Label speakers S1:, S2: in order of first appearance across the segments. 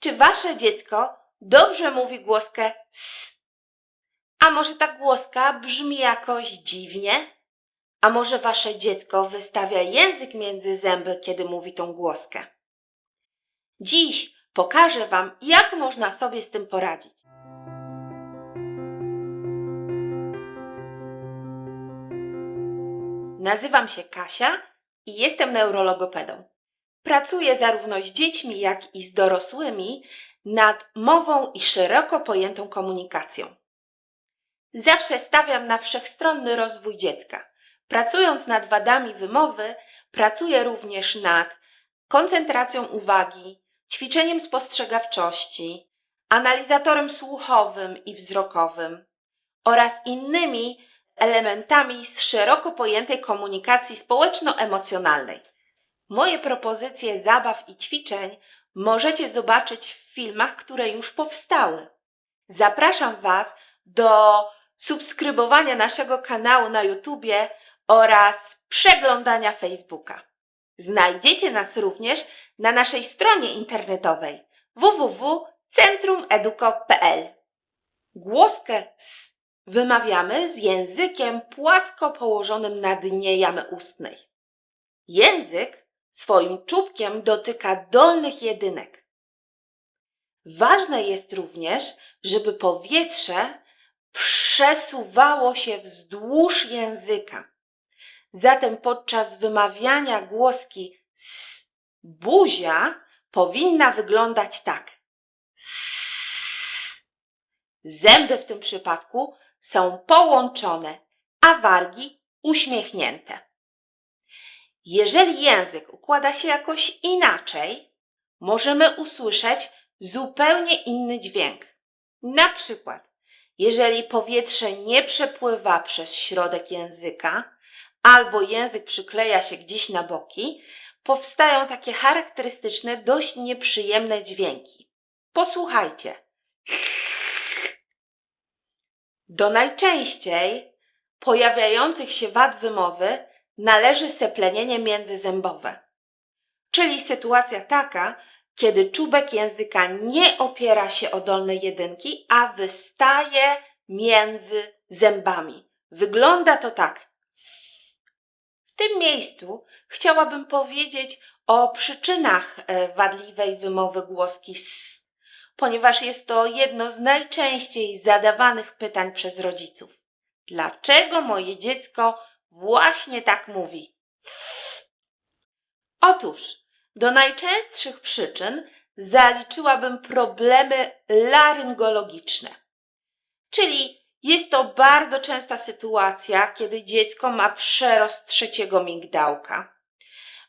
S1: Czy wasze dziecko dobrze mówi głoskę s? A może ta głoska brzmi jakoś dziwnie? A może wasze dziecko wystawia język między zęby, kiedy mówi tą głoskę? Dziś pokażę wam, jak można sobie z tym poradzić. Nazywam się Kasia i jestem neurologopedą. Pracuję zarówno z dziećmi, jak i z dorosłymi nad mową i szeroko pojętą komunikacją. Zawsze stawiam na wszechstronny rozwój dziecka. Pracując nad wadami wymowy, pracuję również nad koncentracją uwagi, ćwiczeniem spostrzegawczości, analizatorem słuchowym i wzrokowym oraz innymi elementami z szeroko pojętej komunikacji społeczno-emocjonalnej. Moje propozycje zabaw i ćwiczeń możecie zobaczyć w filmach, które już powstały. Zapraszam Was do subskrybowania naszego kanału na YouTubie oraz przeglądania Facebooka. Znajdziecie nas również na naszej stronie internetowej www.centrumeduko.pl. Głoskę s wymawiamy z językiem płasko położonym na dnie jamy ustnej. Język swoim czubkiem dotyka dolnych jedynek. Ważne jest również, żeby powietrze przesuwało się wzdłuż języka. Zatem podczas wymawiania głoski s, buzia powinna wyglądać tak. S. Zęby w tym przypadku są połączone, a wargi uśmiechnięte. Jeżeli język układa się jakoś inaczej, możemy usłyszeć zupełnie inny dźwięk. Na przykład, jeżeli powietrze nie przepływa przez środek języka, albo język przykleja się gdzieś na boki, powstają takie charakterystyczne, dość nieprzyjemne dźwięki. Posłuchajcie. Do najczęściej pojawiających się wad wymowy należy seplenienie międzyzębowe, czyli sytuacja taka, kiedy czubek języka nie opiera się o dolne jedynki, a wystaje między zębami. Wygląda to tak. W tym miejscu chciałabym powiedzieć o przyczynach e, wadliwej wymowy głoski s, ponieważ jest to jedno z najczęściej zadawanych pytań przez rodziców. Dlaczego moje dziecko właśnie tak mówi? Otóż do najczęstszych przyczyn zaliczyłabym problemy laryngologiczne. Czyli jest to bardzo częsta sytuacja, kiedy dziecko ma przerost trzeciego migdałka.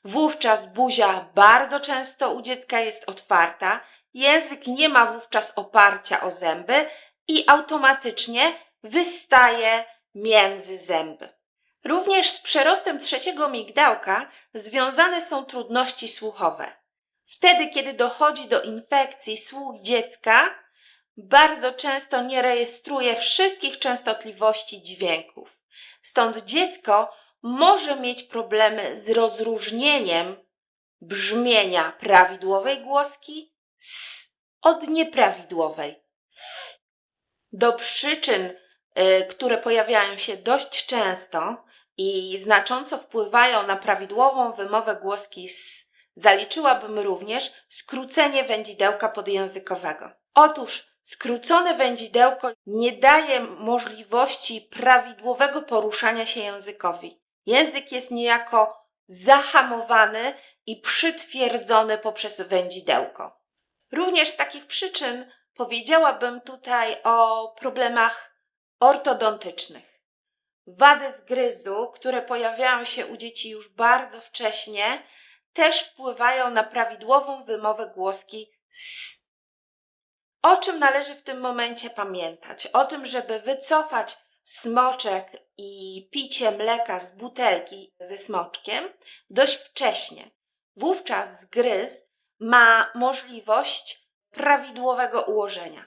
S1: Wówczas buzia bardzo często u dziecka jest otwarta, język nie ma wówczas oparcia o zęby i automatycznie wystaje między zęby. Również z przerostem trzeciego migdałka związane są trudności słuchowe. Wtedy, kiedy dochodzi do infekcji, słuch dziecka bardzo często nie rejestruje wszystkich częstotliwości dźwięków. Stąd dziecko może mieć problemy z rozróżnieniem brzmienia prawidłowej głoski s od nieprawidłowej. Do przyczyn, y, które pojawiają się dość często, i znacząco wpływają na prawidłową wymowę głoski s, zaliczyłabym również skrócenie wędzidełka podjęzykowego. Otóż skrócone wędzidełko nie daje możliwości prawidłowego poruszania się językowi. Język jest niejako zahamowany i przytwierdzony poprzez wędzidełko. Również z takich przyczyn powiedziałabym tutaj o problemach ortodontycznych. Wady zgryzu, które pojawiają się u dzieci już bardzo wcześnie, też wpływają na prawidłową wymowę głoski s. O czym należy w tym momencie pamiętać? O tym, żeby wycofać smoczek i picie mleka z butelki ze smoczkiem dość wcześnie. Wówczas zgryz ma możliwość prawidłowego ułożenia.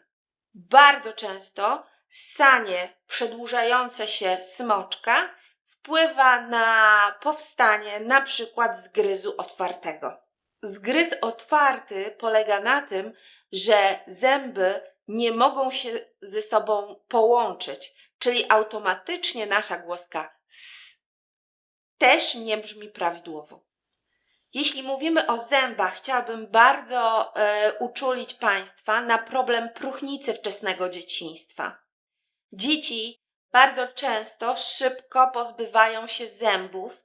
S1: Bardzo często ssanie przedłużające się smoczka wpływa na powstanie na przykład zgryzu otwartego. Zgryz otwarty polega na tym, że zęby nie mogą się ze sobą połączyć, czyli automatycznie nasza głoska s też nie brzmi prawidłowo. Jeśli mówimy o zębach, chciałabym bardzo e, uczulić Państwa na problem próchnicy wczesnego dzieciństwa. Dzieci bardzo często szybko pozbywają się zębów.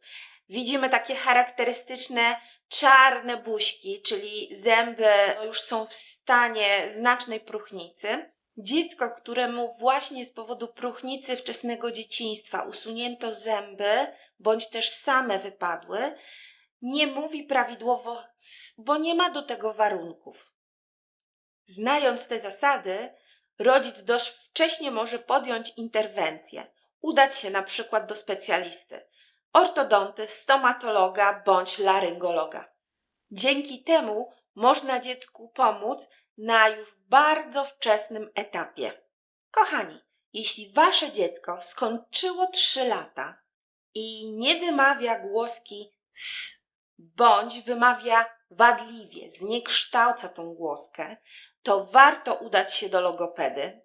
S1: Widzimy takie charakterystyczne czarne buźki, czyli zęby już są w stanie znacznej próchnicy. Dziecko, któremu właśnie z powodu próchnicy wczesnego dzieciństwa usunięto zęby, bądź też same wypadły, nie mówi prawidłowo, bo nie ma do tego warunków. Znając te zasady, rodzic dość wcześnie może podjąć interwencję, udać się na przykład do specjalisty, ortodonty, stomatologa bądź laryngologa. Dzięki temu można dziecku pomóc na już bardzo wczesnym etapie. Kochani, jeśli wasze dziecko skończyło 3 lata i nie wymawia głoski s, bądź wymawia wadliwie, zniekształca tą głoskę, to warto udać się do logopedy,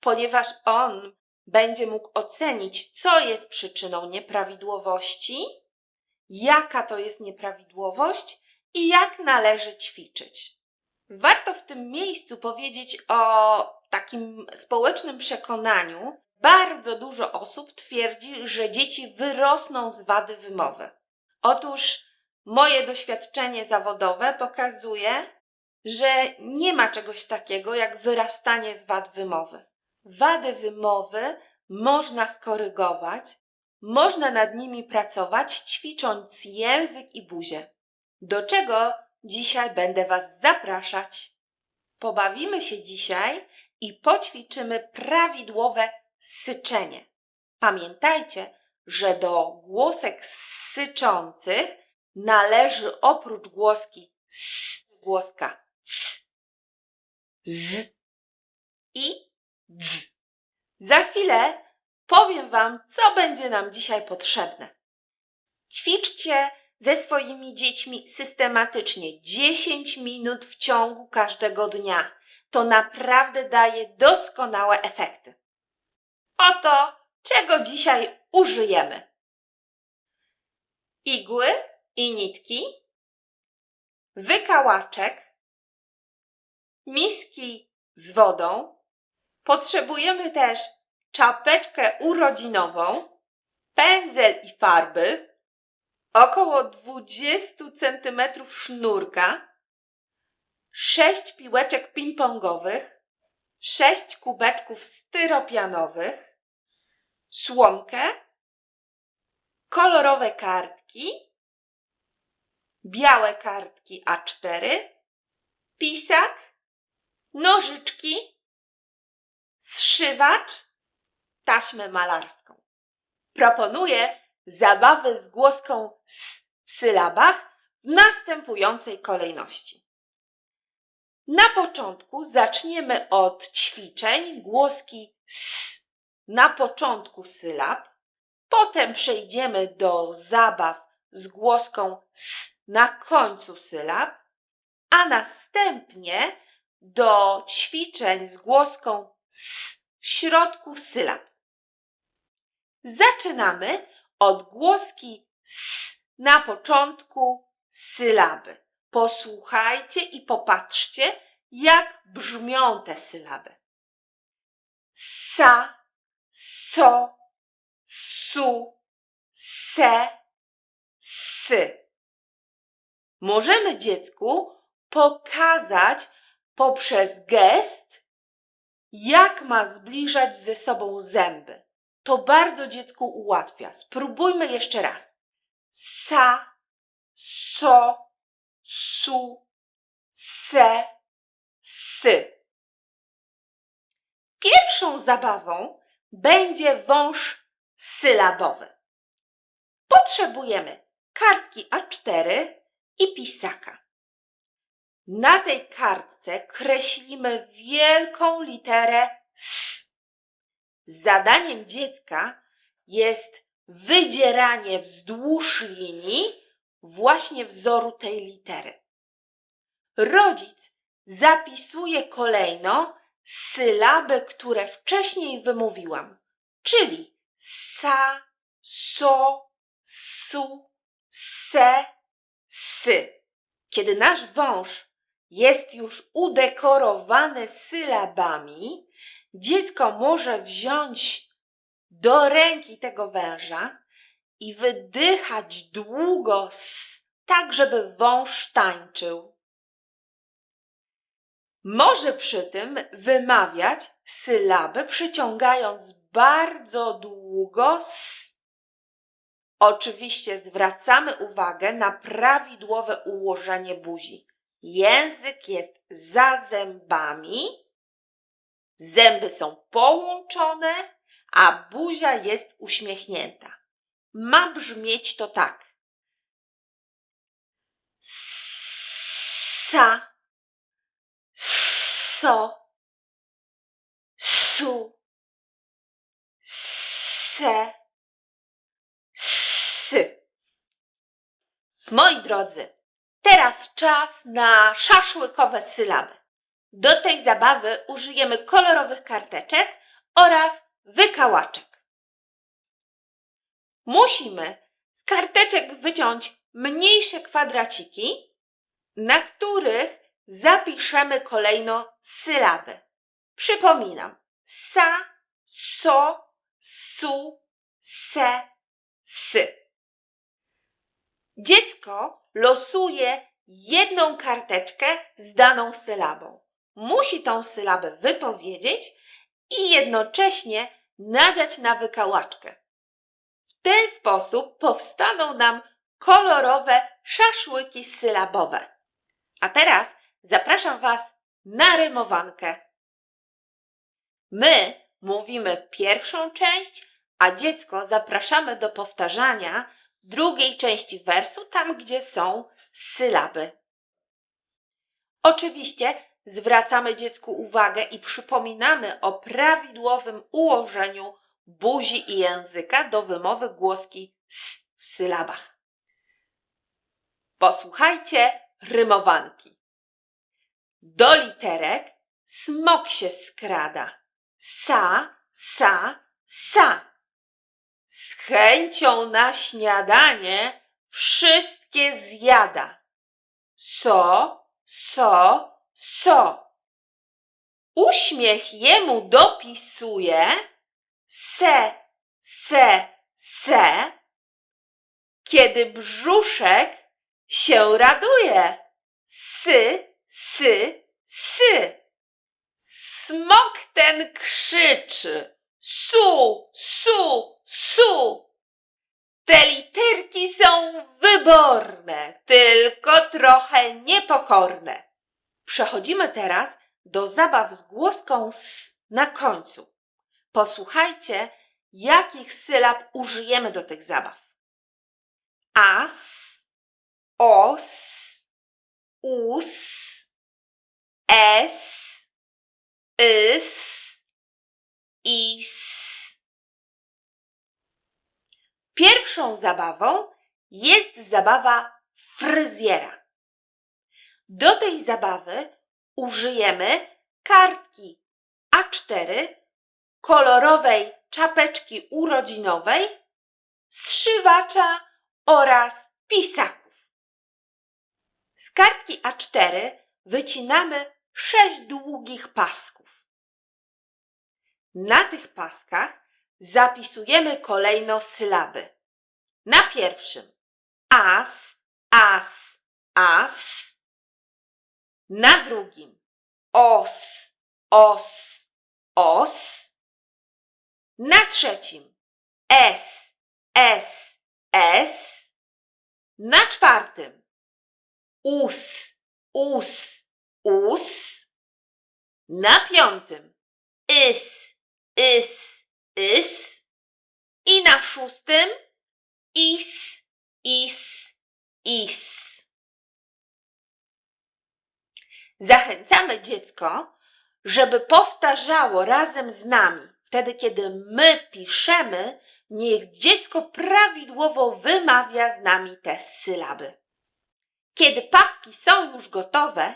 S1: ponieważ on będzie mógł ocenić, co jest przyczyną nieprawidłowości, jaka to jest nieprawidłowość i jak należy ćwiczyć. Warto w tym miejscu powiedzieć o takim społecznym przekonaniu. Bardzo dużo osób twierdzi, że dzieci wyrosną z wady wymowy. Otóż moje doświadczenie zawodowe pokazuje, że nie ma czegoś takiego jak wyrastanie z wad wymowy. Wady wymowy można skorygować, można nad nimi pracować, ćwicząc język i buzię. Do czego dzisiaj będę Was zapraszać? Pobawimy się dzisiaj i poćwiczymy prawidłowe syczenie. Pamiętajcie, że do głosek syczących należy oprócz głoski s głoska z i dz. Za chwilę powiem Wam, co będzie nam dzisiaj potrzebne. Ćwiczcie ze swoimi dziećmi systematycznie 10 minut w ciągu każdego dnia. To naprawdę daje doskonałe efekty. Oto, czego dzisiaj użyjemy: igły i nitki, wykałaczek, miski z wodą. Potrzebujemy też czapeczkę urodzinową, pędzel i farby, około 20 cm sznurka, 6 piłeczek ping-pongowych, 6 kubeczków styropianowych, słomkę, kolorowe kartki, białe kartki A4, pisak, nożyczki, zszywacz, taśmę malarską. Proponuję zabawę z głoską s w sylabach w następującej kolejności. Na początku zaczniemy od ćwiczeń głoski s na początku sylab, potem przejdziemy do zabaw z głoską s na końcu sylab, a następnie do ćwiczeń z głoską s w środku sylab. Zaczynamy od głoski s na początku sylaby. Posłuchajcie i popatrzcie, jak brzmią te sylaby. Sa, so, su, se, sy. Możemy dziecku pokazać poprzez gest, jak ma zbliżać ze sobą zęby. To bardzo dziecku ułatwia. Spróbujmy jeszcze raz. Sa, so, su, se, sy. Pierwszą zabawą będzie wąż sylabowy. Potrzebujemy kartki A4 i pisaka. Na tej kartce kreślimy wielką literę S. Zadaniem dziecka jest wydzieranie wzdłuż linii właśnie wzoru tej litery. rodzic zapisuje kolejno sylaby, które wcześniej wymówiłam, czyli sa, so, su, se, sy. Kiedy nasz wąż jest już udekorowany sylabami, dziecko może wziąć do ręki tego węża i wydychać długo, tak żeby wąż tańczył. Może przy tym wymawiać sylaby, przyciągając bardzo długo s. Oczywiście zwracamy uwagę na prawidłowe ułożenie buzi. Język jest za zębami, zęby są połączone, a buzia jest uśmiechnięta. Ma brzmieć to tak. Sa, so, su, se, sy. Moi drodzy, teraz czas na szaszłykowe sylaby. Do tej zabawy użyjemy kolorowych karteczek oraz wykałaczek. Musimy z karteczek wyciąć mniejsze kwadraciki, na których zapiszemy kolejno sylaby. Przypominam: sa, so, su, se, sy. Dziecko losuje jedną karteczkę z daną sylabą. Musi tą sylabę wypowiedzieć i jednocześnie nadziać na wykałaczkę. W ten sposób powstaną nam kolorowe szaszłyki sylabowe. A teraz zapraszam Was na rymowankę. My mówimy pierwszą część, a dziecko zapraszamy do powtarzania drugiej części wersu, tam gdzie są sylaby. Oczywiście zwracamy dziecku uwagę i przypominamy o prawidłowym ułożeniu buzi i języka do wymowy głoski s w sylabach. Posłuchajcie rymowanki. Do literek smok się skrada. Sa, sa, sa. Z chęcią na śniadanie wszystkie zjada. So, so, so. Uśmiech jemu dopisuje se, se, se, kiedy brzuszek się raduje. Sy, sy, sy. Smok ten krzyczy su, su, su. Te literki są wyborne, tylko trochę niepokorne. Przechodzimy teraz do zabaw z głoską s na końcu. Posłuchajcie, jakich sylab użyjemy do tych zabaw. As, os, us, es, ys, is. Pierwszą zabawą jest zabawa fryzjera. Do tej zabawy użyjemy kartki A4, kolorowej czapeczki urodzinowej, strzywacza oraz pisaków. Z kartki A4 wycinamy sześć długich pasków. Na tych paskach zapisujemy kolejno sylaby. Na pierwszym as, as, as. Na drugim os, os, os. Na trzecim s, s, s. Na czwartym us, us, us. Na piątym is, is, is. I na szóstym is, is, is. Zachęcamy dziecko, żeby powtarzało razem z nami. Wtedy, kiedy my piszemy, niech dziecko prawidłowo wymawia z nami te sylaby. Kiedy paski są już gotowe,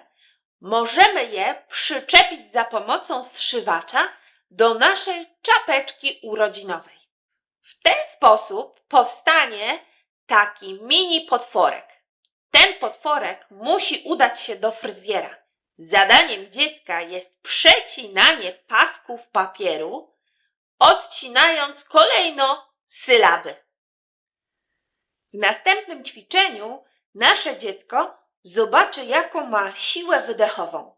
S1: możemy je przyczepić za pomocą strzywacza do naszej czapeczki urodzinowej. W ten sposób powstanie taki mini potworek. Ten potworek musi udać się do fryzjera. Zadaniem dziecka jest przecinanie pasków papieru, odcinając kolejno sylaby. W następnym ćwiczeniu nasze dziecko zobaczy, jaką ma siłę wydechową.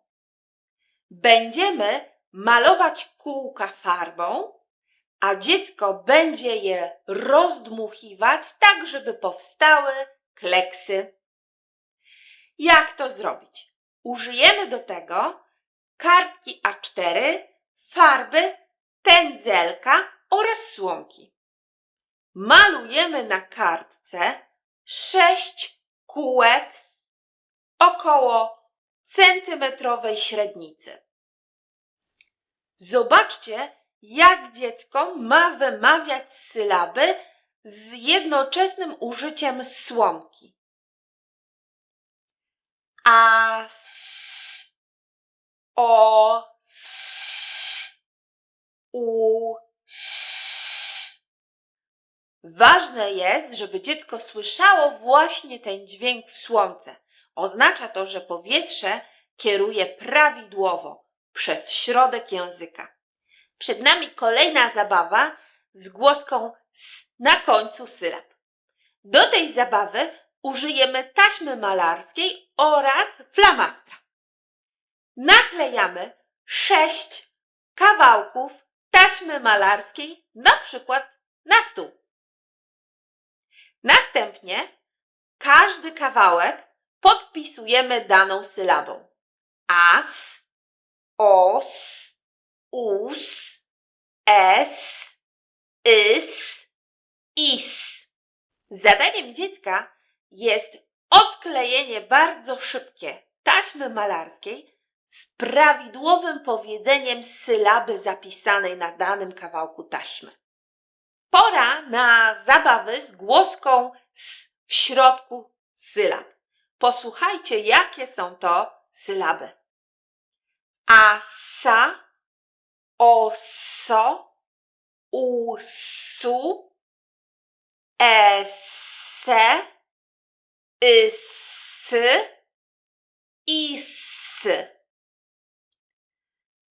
S1: Będziemy malować kółka farbą, a dziecko będzie je rozdmuchiwać tak, żeby powstały kleksy. Jak to zrobić? Użyjemy do tego kartki A4, farby, pędzelka oraz słomki. Malujemy na kartce sześć kółek około centymetrowej średnicy. Zobaczcie, jak dziecko ma wymawiać sylaby z jednoczesnym użyciem słomki. A, s, o, s, u. Ważne jest, żeby dziecko słyszało właśnie ten dźwięk w słomce. Oznacza to, że powietrze kieruje prawidłowo przez środek języka. Przed nami kolejna zabawa z głoską s na końcu sylab. Do tej zabawy użyjemy taśmy malarskiej oraz flamastra. Naklejamy sześć kawałków taśmy malarskiej, na przykład na stół. Następnie każdy kawałek podpisujemy daną sylabą. As, os, us, es, ys, is. Zadaniem dziecka jest odklejenie bardzo szybkie taśmy malarskiej z prawidłowym powiedzeniem sylaby zapisanej na danym kawałku taśmy. Pora na zabawy z głoską s w środku sylab. Posłuchajcie, jakie są to sylaby. Asa, oso, usu, esse, ysy, isy.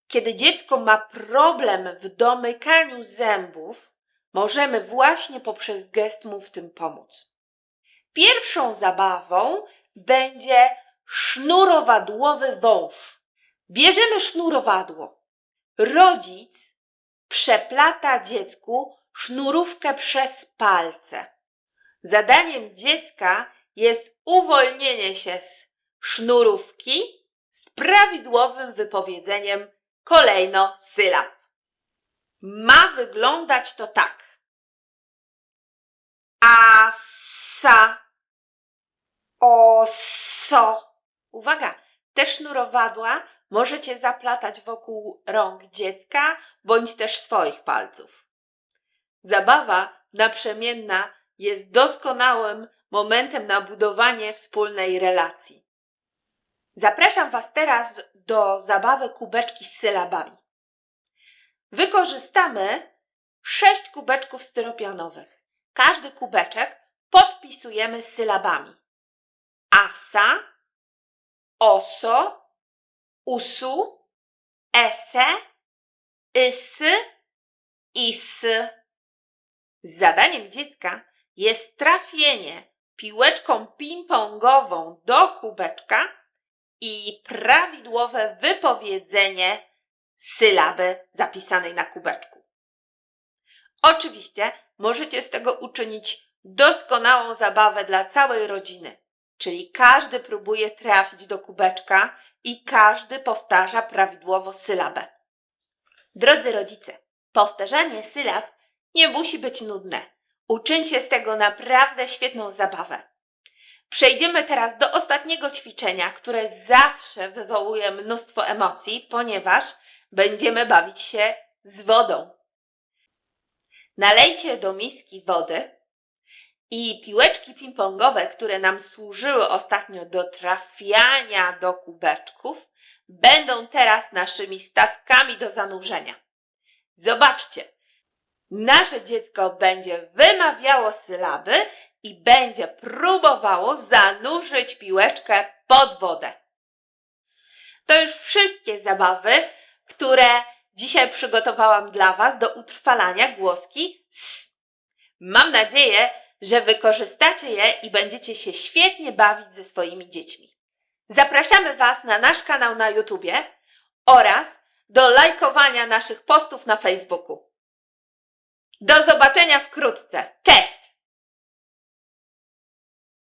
S1: Kiedy dziecko ma problem w domykaniu zębów, możemy właśnie poprzez gest mu w tym pomóc. Pierwszą zabawą będzie sznurowadłowy wąż. Bierzemy sznurowadło. Rodzic przeplata dziecku sznurówkę przez palce. Zadaniem dziecka jest uwolnienie się z sznurówki z prawidłowym wypowiedzeniem kolejno sylab. Ma wyglądać to tak. Asa, oso. Uwaga, te sznurowadła możecie zaplatać wokół rąk dziecka bądź też swoich palców. Zabawa naprzemienna jest doskonałym momentem na budowanie wspólnej relacji. Zapraszam Was teraz do zabawy kubeczki z sylabami. Wykorzystamy sześć kubeczków styropianowych. Każdy kubeczek podpisujemy sylabami. Asa, oso, usu, ese, ysy, isy. Zadaniem dziecka jest trafienie piłeczką ping-pongową do kubeczka i prawidłowe wypowiedzenie sylaby zapisanej na kubeczku. Oczywiście możecie z tego uczynić doskonałą zabawę dla całej rodziny, czyli każdy próbuje trafić do kubeczka i każdy powtarza prawidłowo sylabę. Drodzy rodzice, powtarzanie sylab nie musi być nudne. Uczyńcie z tego naprawdę świetną zabawę. Przejdziemy teraz do ostatniego ćwiczenia, które zawsze wywołuje mnóstwo emocji, ponieważ będziemy bawić się z wodą. Nalejcie do miski wody i piłeczki ping-pongowe, które nam służyły ostatnio do trafiania do kubeczków, będą teraz naszymi statkami do zanurzenia. Zobaczcie, nasze dziecko będzie wymawiało sylaby i będzie próbowało zanurzyć piłeczkę pod wodę. To już wszystkie zabawy, które dzisiaj przygotowałam dla Was do utrwalania głoski S. Mam nadzieję, że wykorzystacie je i będziecie się świetnie bawić ze swoimi dziećmi. Zapraszamy Was na nasz kanał na YouTubie oraz do lajkowania naszych postów na Facebooku. Do zobaczenia wkrótce. Cześć!